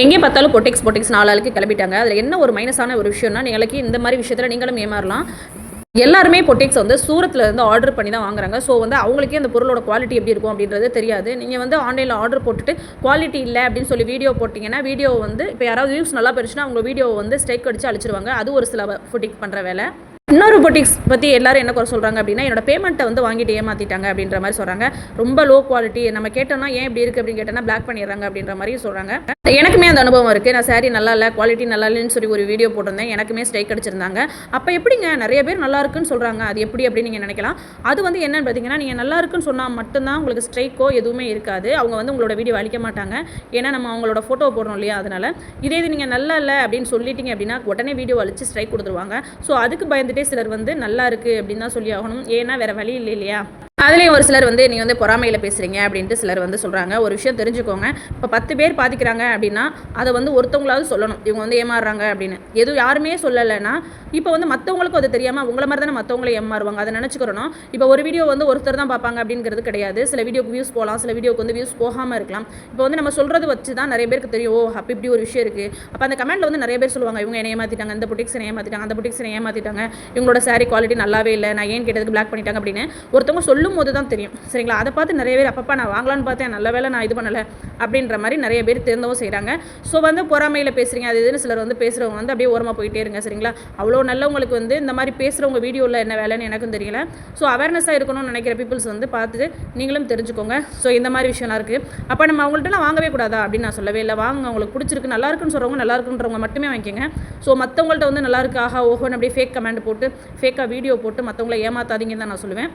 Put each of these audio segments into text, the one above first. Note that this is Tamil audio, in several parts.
எங்கே பார்த்தாலும் பொட்டிக்ஸ் பொட்டிக்ஸ் நாலு ஆளுக்கு கிளம்பிட்டாங்க. அதில் என்ன ஒரு மைனஸான ஒரு விஷயம்னா நீங்களுக்கு இந்த மாதிரி விஷயத்தில் நீங்களும் ஏமாறலாம். எல்லாருமே பொட்டிக்ஸ் வந்து சூரத்தில் இருந்து ஆர்டர் பண்ணி தான் வாங்குறாங்க. ஸோ வந்து அவங்களுக்கே அந்த பொருளோட குவாலிட்டி எப்படி இருக்கும் அப்படின்றது தெரியாது. நீங்கள் வந்து ஆன்லைனில் ஆர்டர் போட்டுட்டு குவாலிட்டி இல்லை அப்படின்னு சொல்லி வீடியோ போட்டிங்கன்னா வீடியோ வந்து இப்போ யாராவது வியூஸ் நல்லா போயிருச்சுன்னா அவங்க வீடியோ வந்து ஸ்ட்ரைக் அடித்து அழிச்சிருவாங்க. அது ஒரு சில பொட்டிக் பண்ணுற வேலை. இன்னொரு பொட்டிக்ஸ் பற்றி எல்லாரும் என்ன குறை சொல்கிறாங்க அப்படின்னா என்னோட பேமெண்ட்டை வந்து வாங்கிட்டு ஏமாற்றிட்டாங்க அப்படின்ற மாதிரி சொல்கிறாங்க ரொம்ப லோ குவாலிட்டி நம்ம கேட்டோம்னா ஏன் இப்படி இருக்குது அப்படின்னு கேட்டோம்னா பிளாக் பண்ணிடுறாங்க அப்படின்ற மாதிரி சொல்கிறாங்க எனக்குமே அந்த அனுபவம் இருக்குது நான் சாரி நல்லா இல்லை குவாலிட்டி நல்லா இல்லைன்னு சொல்லி ஒரு வீடியோ போட்டிருந்தேன். எனக்குமே ஸ்ட்ரைக் அடிச்சிருந்தாங்க. அப்போ எப்படிங்க? நிறைய பேர் நல்லா இருக்குன்னு சொல்கிறாங்க அது எப்படி அப்படின்னு நீங்கள் நினைக்கலாம். அது வந்து என்னன்னு பார்த்தீங்கன்னா நீங்கள் நல்லா இருக்குன்னு சொன்னால் மட்டும்தான் உங்களுக்கு ஸ்ட்ரைக்கோ எதுவுமே இருக்காது. அவங்க வந்து உங்களோட வீடியோ அழிக்க மாட்டாங்க. ஏன்னா நம்ம அவங்களோட ஃபோட்டோ போடுறோம் இல்லையா அதனால். இதே இது நீங்கள் நல்லா இல்லை அப்படின்னு சொல்லிட்டீங்க அப்படின்னா உடனே வீடியோ அழிச்சு ஸ்ட்ரைக் கொடுத்துருவாங்க. ஸோ அதுக்கு பயந்துட்டு சிலர் வந்து நல்லா இருக்குது அப்படின்னு தான் சொல்லி ஆகணும். ஏன்னா வேறு வழி இல்லை இல்லையா? அதுலேயும் ஒரு சிலர் வந்து நீங்கள் வந்து பொறாமையில் பேசுகிறீங்க அப்படின்ட்டு சிலர் வந்து சொல்கிறாங்க ஒரு விஷயம் தெரிஞ்சுக்கோங்க. இப்போ பத்து பேர் பாதிக்கிறாங்க அப்படின்னா அதை வந்து ஒருத்தவங்களாவது சொல்லணும். இவங்க வந்து ஏமாறுறாங்க அப்படின்னு. எதுவும் யாருமே சொல்லலைன்னா இப்போ வந்து மற்றவங்களுக்கும் அது தெரியாமல் உங்களை மாதிரி தானே மற்றவங்களும் ஏமாறுவாங்க. அதை நினச்சிக்கிறோம். இப்போ ஒரு வீடியோ வந்து ஒருத்தர் தான் பார்ப்பாங்க அப்படிங்கிறது கிடையாது. சில வீடியோக்கு வியூஸ் போகலாம். சில வீடியோக்கு வந்து வியூஸ் போகாமல் இருக்கலாம். இப்போ வந்து நம்ம சொல்கிறது வச்சு தான் நிறைய பேருக்கு தெரியும். ஓ அப்போ இப்படி ஒரு விஷயம் இருக்குது அப்போ அந்த கமெண்ட்டில் வந்து நிறைய பேர் சொல்லுவாங்க. இவங்க என்ன ஏமாற்றிட்டாங்க இந்த புட்டிக்ஸ் ஏமாற்றிட்டாங்க அந்த புட்டிக்ஸ் ஏமாற்றிட்டாங்க இவங்களோட சாரி குவாலிட்டி நல்லாவே இல்லை. நான் ஏன் கேட்டதுக்கு பிளாக் பண்ணிட்டாங்க அப்படின்னு. ஒருத்தவங்க சொல்லும் போது தான் தெரியும். சரிங்களா? அதை பார்த்து நிறைய பேர் அப்பப்பா நான் வாங்கலான்னு பார்த்தேன். நல்ல வேலை நான் இது பண்ணலை. அப்படின்ற மாதிரி நிறைய பேர் திருந்தவும் செய்கிறாங்க ஸோ வந்து பொறாமையில் பேசுகிறீங்க அது இதுன்னு சிலர் வந்து பேசுகிறவங்க வந்து அப்படியே ஓரமாக போயிட்டே இருங்க. சரிங்களா? அவ்வளோ நல்லவங்களுக்கு வந்து இந்த மாதிரி பேசுகிறவங்க வீடியோவில் என்ன வேலைன்னு எனக்கும் தெரியல. ஸோ அவேர்னஸாக இருக்கணும்னு நினைக்கிற பீப்புள்ஸ் வந்து பார்த்துட்டு நீங்களும் தெரிஞ்சுக்கோங்க. ஸோ இந்த மாதிரி விஷயம்லாம் இருக்குது அப்போ நம்ம அவங்கள்ட்டலாம் வாங்கவே கூடாதா? அப்படின்னு நான் சொல்லவே இல்லை. வாங்க உங்களுக்கு பிடிச்சிருக்கு. நல்லா இருக்குன்னு சொல்கிறவங்க நல்லா இருக்குன்றவங்க மட்டுமே வாங்கிக்கோங்க. ஸோ மற்றவங்கள்ட்ட வந்து நல்லா இருக்கு. ஆஹா ஓஹோன்னு அப்படியே ஃபேக் கமெண்ட் போட்டு ஃபேக்காக வீடியோ போட்டு மற்றவங்கள ஏமாத்தாதீங்கன்னு தான் நான் சொல்லுவேன்.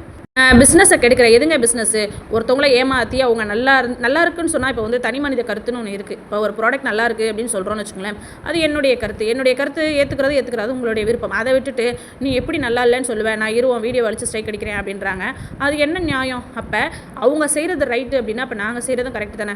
பிஸ்னஸை கெடுக்கிற. எதுங்க பிஸ்னஸ்ஸு ஒருத்தவங்கள ஏமாற்றி அவங்க நல்லா இரு நல்லா இருக்குன்னு சொன்னால் இப்போ வந்து தனி மனித கருத்துன்னு ஒன்று இருக்குது இப்போ ஒரு ப்ராடக்ட் நல்லா இருக்குது அப்படின்னு சொல்கிறோன்னு வச்சுக்கோங்களேன். அது என்னுடைய கருத்து. என்னுடைய கருத்து ஏற்றுக்கிறது ஏற்றுக்கிறது உங்களுடைய விருப்பம். அதை விட்டுட்டு நீ எப்படி நல்லா இல்லைன்னு சொல்லுவேன் நான் இருவோம் வீடியோ வலிச்சு ஸ்ட்ரைக் அடிக்கிறேன் அப்படின்றாங்க. அது என்ன நியாயம்? அப்போ அவங்க செய்கிறது ரைட்டு அப்படின்னா அப்போ நாங்கள் செய்கிறதும் கரெக்ட் தானே?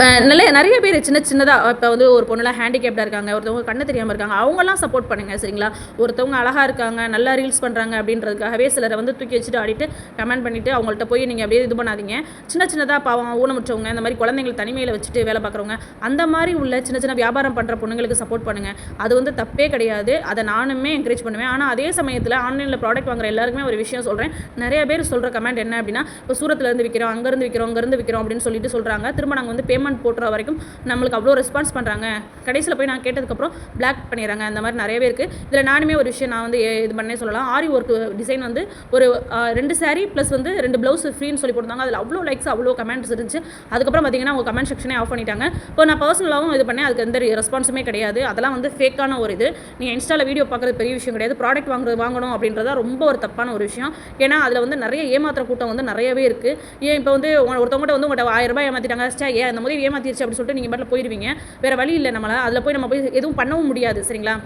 நல்ல நிறைய பேர் சின்ன சின்னதாக இப்போ வந்து ஒரு பொண்ணுலாம் ஹேண்டிகேப்டாக இருக்காங்க ஒருத்தவங்க கண்ணு தெரியாமல் இருக்காங்க அவங்களாம் சப்போர்ட் பண்ணுங்கள் சரிங்களா? ஒருத்தவங்க அழகாக இருக்காங்க நல்லா ரீல்ஸ் பண்ணுறாங்க அப்படின்றதுக்காகவே சிலரை வந்து தூக்கி வச்சுட்டு ஆடிட்டு கமெண்ட் பண்ணிவிட்டு அவங்கள்ட்ட போய் நீங்கள் அப்படியே இது பண்ணாதீங்க. சின்ன சின்னதாக பாவம் ஊனமுற்றவங்க இந்த மாதிரி குழந்தைங்களை தனிமையில் வச்சுட்டு வேலை பார்க்குறவங்க அந்த மாதிரி உள்ள சின்ன சின்ன வியாபாரம் பண்ணுற பொண்ணுங்களுக்கு சப்போர்ட் பண்ணுங்கள் அது வந்து தப்பே கிடையாது. அதை நானுமே என்கரேஜ் பண்ணுவேன். ஆனால் அதே சமயத்தில் ஆன்லைனில் ப்ராடக்ட் வாங்குற எல்லாருக்குமே ஒரு விஷயம் சொல்கிறேன் நிறைய பேர் சொல்கிற கமெண்ட் என்ன அப்படின்னா இப்போ சூரத்துலேருந்து விற்கிறோம் அங்கேருந்து விற்கிறோம் அங்கேருந்து விற்கிறோம் அப்படின்னு சொல்லிட்டு சொல்கிறாங்க திரும்ப நாங்கள் வந்து பேமெண்ட் போட்டுற வரைக்கும் நம்மளுக்கு அவ்வளோ ரெஸ்பான்ஸ் பண்ணுறாங்க கடைசியில் போய் நான் கேட்டதுக்கப்புறம் பிளாக் பண்ணிடுறாங்க. அந்த மாதிரி நிறையவே இருக்குது இதில் நானுமே ஒரு விஷயம் நான் வந்து இது பண்ணே சொல்லலாம். ஆரி ஒர்க் டிசைன் வந்து ஒரு ரெண்டு சாரீ ப்ளஸ் வந்து ரெண்டு ப்ளவுஸ் ஃப்ரீன்னு சொல்லி போட்டிருந்தாங்க. அதில் அவ்வளோ லைக்ஸ் அவ்வளோ கமெண்ட்ஸ் இருந்துச்சு. அதுக்கப்புறம் பார்த்தீங்கன்னா அவங்க கமெண்ட் செக்ஷனே ஆஃப் பண்ணிட்டாங்க. இப்போ நான் பர்சனலாகவும் இது பண்ணேன். அதுக்கு எந்த ரெஸ்பான்ஸுமே கிடையாது. அதெல்லாம் வந்து ஃபேக்கான ஒரு இது. நீங்கள் இன்ஸ்டாவில் வீடியோ பார்க்குறது பெரிய விஷயம் கிடையாது. ப்ராடக்ட் வாங்குறது வாங்கணும் அப்படின்றத ரொம்ப ஒரு தப்பான ஒரு விஷயம். ஏன்னா அதில் வந்து நிறைய ஏமாத்துற கூட்டம் வந்து நிறையவே இருக்குது ஏன் இப்போ வந்து உங்க- ஒருத்தவங்ககிட்ட வந்து உங்கள்கிட்ட ஆயிரம் ரூபாய் ஏமாற்றிட்டாங்க ஏன் அந்த மாதிரி ஏமாத்திருச்சு அப்படின்னு சொல்லிட்டு நீங்கள் பாட்டில் போயிடுவீங்க வேறு வழி இல்லை நம்மளால். அதில் போய் நம்ம போய் எதுவும் பண்ணவும் முடியாது சரிங்களா?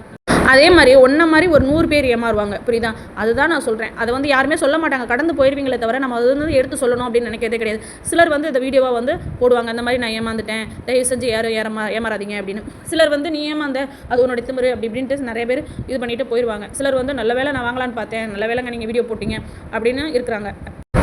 அதே மாதிரி ஒன்றை மாதிரி ஒரு நூறு பேர் ஏமாறுவாங்க புரியுதா? அதுதான் நான் சொல்கிறேன் அதை வந்து யாருமே சொல்ல மாட்டாங்க. கடந்து போயிருவீங்களே தவிர நம்ம அது வந்து எடுத்து சொல்லணும் அப்படின்னு நினைக்கிறதே கிடையாது. சிலர் வந்து இந்த வீடியோவாக வந்து போடுவாங்க அந்த மாதிரி நான் ஏமாந்துட்டேன். தயவு செஞ்சு யாரும் ஏறமா ஏமாறாதீங்க அப்படின்னு. சிலர் வந்து நீ ஏமாந்த அது உன்னோட திமுறை அப்படி இப்படின்ட்டு நிறைய பேர் இது பண்ணிட்டு போயிடுவாங்க சிலர் வந்து நல்ல வேளை நான் வாங்கலான்னு பார்த்தேன். நல்ல வேலைங்க நீங்கள் வீடியோ போட்டிங்க அப்படின்னு இருக்கிறாங்க.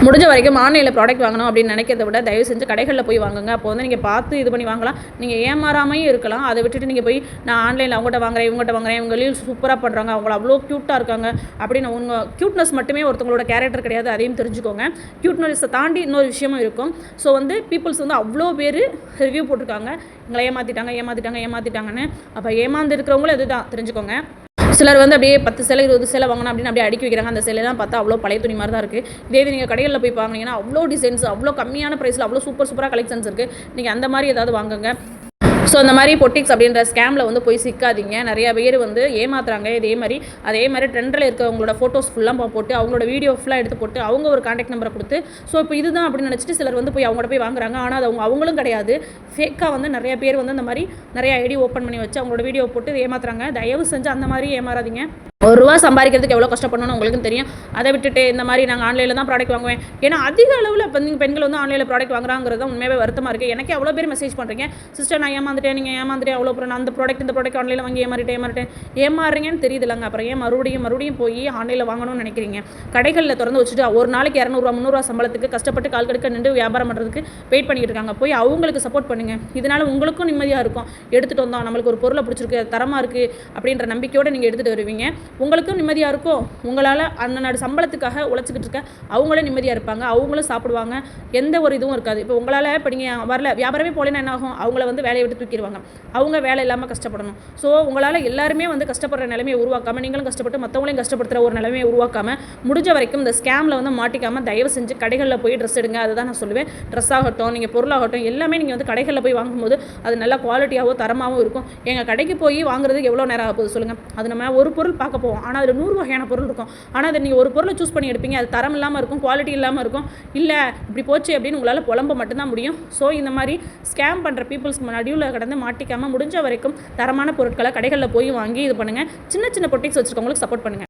முடிஞ்ச வரைக்கும் ஆன்லைனில் ப்ராடக்ட் வாங்கணும் அப்படின்னு நினைக்கிறத விட தயவு செஞ்சு கடைகளில் போய் வாங்குங்க. அப்போ வந்து நீங்கள் பார்த்து இது பண்ணி வாங்கலாம். நீங்கள் ஏமாறாமையும் இருக்கலாம். அதை விட்டுட்டு நீங்கள் போய் நான் ஆன்லைனில் அவங்ககிட்ட வாங்குறேன் இவங்ககிட்ட வாங்குறேன் இவங்க ரீல்ஸ் சூப்பராக பண்ணுறாங்க அவங்கள அவ்வளோ க்யூட்டாக இருக்காங்க. அப்படின்னு உங்கள் க்யூட்னஸ் மட்டுமே ஒருத்தவங்களோட கேரக்டர் கிடையாது. அதையும் தெரிஞ்சுக்கோங்க. க்யூட்னஸை தாண்டி இன்னொரு விஷயமும் இருக்கும். ஸோ வந்து பீப்புள்ஸ் வந்து அவ்வளோ பேர் ரிவ்யூ போட்டிருக்காங்க. எங்களை ஏமாற்றிட்டாங்க ஏமாற்றிட்டாங்க ஏமாற்றிட்டாங்கன்னு அப்போ ஏமாந்து இருக்கிறவங்களும் இதுதான். தெரிஞ்சுக்கோங்க. சிலர் வந்து அப்படியே பத்து சிலை இருபது சிலை வாங்கினா அப்படின்னு அப்படியே அடுக்கி வைக்கிறாங்க. அந்த சேலைலாம் பார்த்தா அவ்வளோ பழைய துணி மாதிரி தான் இருக்குது இதே இது நீங்கள் கடைகளில் போய் வாங்கினீங்கன்னா அவ்வளோ டிசைன்ஸ் அவ்வளோ கம்மியான ப்ரைஸில் அவ்வளோ சூப்பர் சூப்பராக கலெக்ஷன்ஸ் இருக்குது நீங்கள் அந்த மாதிரி ஏதாவது வாங்குங்க. ஸோ அந்த மாதிரி பொட்டிக்ஸ் அப்படின்ற ஸ்கேமில் வந்து போய் சிக்காதீங்க. நிறைய பேர் வந்து ஏமாத்துறாங்க. இதே மாதிரி அதே மாதிரி ட்ரெண்டில் இருக்கிறவங்களோட ஃபோட்டோஸ் ஃபுல்லாக போட்டு அவங்களோட வீடியோ ஃபுல்லாக எடுத்து போட்டு அவங்க ஒரு காண்டாக்ட் நம்பரை கொடுத்து ஸோ இப்போ இதுதான் அப்படின்னு நினச்சிட்டு சிலர் வந்து போய் அவங்களோட போய் வாங்குறாங்க. ஆனால் அது அவங்க அவங்களும் கிடையாது. ஃபேக்காக வந்து நிறைய பேர் வந்து இந்த மாதிரி நிறைய ஐடி ஓப்பன் பண்ணி வச்சு அவங்களோட வீடியோ போட்டு ஏமாத்துறாங்க. தயவு செஞ்சு அந்த மாதிரி ஏமாறாதீங்க. ஒரு ரூபா சம்பாதிக்கிறதுக்கு எவ்வளோ கஷ்டப்படணும்னு உங்களுக்கும் தெரியும். அதை விட்டுட்டு இந்த மாதிரி நாங்கள் ஆன்லைனில் தான் ப்ராடக்ட் வாங்குவேன். ஏன்னா அதிக அளவில் இப்போ நீங்கள் பெண்கள் வந்து ஆன்லைனில் ப்ராடக்ட் வாங்குறாங்கிறது தான் உண்மையாகவே வருத்தமாக இருக்குது எனக்கு அவ்வளோ பேர் மெசேஜ் பண்ணுறீங்க சிஸ்டர் நான் ஏமாந்துட்டேன். நீங்கள் ஏமாந்துட்டேன் அவ்வளோ அப்புறம் நான் அந்த ப்ராடக்ட் இந்த ப்ராடக்ட் ஆன்லைனில் வாங்கி ஏமாறிட்டேன் ஏமாறிட்டேன். ஏமாறுறீங்கன்னு தெரியுதுலங்க அப்புறம் ஏன் மறுபடியும் மறுபடியும் போய் ஆன்லைனில் வாங்கணும்னு நினைக்கிறீங்க? கடைகளில் திறந்து வச்சுட்டு ஒரு நாளைக்கு இரநூறுவா முந்நூறுவா சம்பளத்துக்கு கஷ்டப்பட்டு கால் கடுக்க நின்று வியாபாரம் பண்ணுறதுக்கு வெயிட் பண்ணிட்டு இருக்காங்க. போய் அவங்களுக்கு சப்போர்ட் பண்ணுங்கள் இதனால் உங்களுக்கும் நிம்மதியாக இருக்கும். எடுத்துகிட்டு வந்தோம் நம்மளுக்கு ஒரு பொருளை பிடிச்சிருக்கு தரமாக இருக்குது அப்படின்ற நம்பிக்கையோடு நீங்கள் எடுத்துகிட்டு வருவீங்க. உங்களுக்கும் நிம்மதியாக இருக்கோ உங்களால் அந்த சம்பளத்துக்காக உழைச்சிக்கிட்டு இருக்க அவங்களும் நிம்மதியாக இருப்பாங்க. அவங்களும் சாப்பிடுவாங்க. எந்த ஒரு இதுவும் இருக்காது. இப்போ உங்களால் இப்போ நீங்கள் வரல வியாபாரமே போலேன்னா என்ன ஆகும்? அவங்கள வந்து வேலையை விட்டு தூக்கிடுவாங்க. அவங்க வேலை இல்லாமல் கஷ்டப்படணும். ஸோ உங்களால் எல்லாருமே வந்து கஷ்டப்படுற நிலைமையை உருவாக்காமல் நீங்களும் கஷ்டப்பட்டு மற்றவங்களையும் கஷ்டப்படுத்துகிற ஒரு நிலைமையை உருவாக்காமல் முடிஞ்ச வரைக்கும் இந்த ஸ்கேமில் வந்து மாட்டிக்காமல் தயவு செஞ்சு கடைகளில் போய் ட்ரெஸ் எடுங்க. அதுதான் நான் சொல்லுவேன். ட்ரெஸ் ஆகட்டும் நீங்கள் பொருளாகட்டும் எல்லாமே நீங்கள் வந்து கடைகளில் போய் வாங்கும்போது அது நல்லா குவாலிட்டியாகவும் தரமாகவும் இருக்கும். எங்கள் கடைக்கு போய் வாங்குறதுக்கு எவ்வளோ நேரம் ஆக சொல்லுங்கள் அது நம்ம ஒரு பொருள் பார்க்க போவோம் ஆனால் அதில் நூறு வகையான பொருள் இருக்கும். ஆனால் அதை நீங்கள் ஒரு பொருளை சூஸ் பண்ணி எடுப்பீங்க. அது தரம் இல்லாமல் இருக்கும் குவாலிட்டி இல்லாமல் இருக்கும். இல்லை இப்படி போச்சு அப்படின்னு உங்களால் புலம்ப மட்டும்தான் முடியும். ஸோ இந்த மாதிரி ஸ்கேம் பண்ணுற பீப்புள்ஸ்க்கு நடுவில் கடந்து மாட்டிக்காமல் முடிஞ்ச வரைக்கும் தரமான பொருட்களை கடைகளில் போய் வாங்கி இது பண்ணுங்கள் சின்ன சின்ன பொட்டிக்ஸ் வச்சுருக்கவங்களுக்கு சப்போர்ட் பண்ணுங்கள்